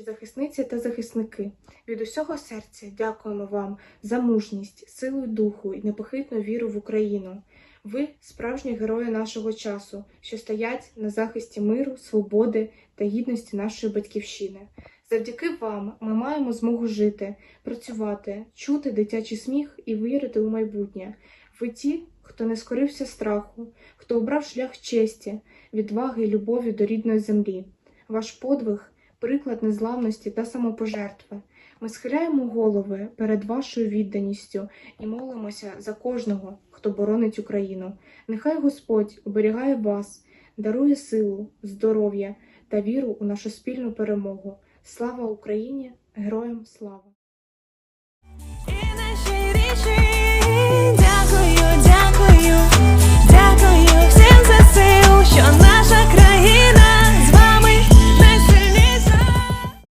захисниці та захисники. Від усього серця дякуємо вам за мужність, силу духу і непохитну віру в Україну. Ви справжні герої нашого часу, що стоять на захисті миру, свободи та гідності нашої батьківщини. Завдяки вам ми маємо змогу жити, працювати, чути дитячий сміх і вірити у майбутнє. Ви ті, хто не скорився страху, хто обрав шлях честі, відваги і любові до рідної землі. Ваш подвиг приклад незламності та самопожертви. Ми схиляємо голови перед вашою відданістю і молимося за кожного, хто боронить Україну. Нехай Господь оберігає вас, дарує силу, здоров'я та віру у нашу спільну перемогу. Слава Україні! Героям слава!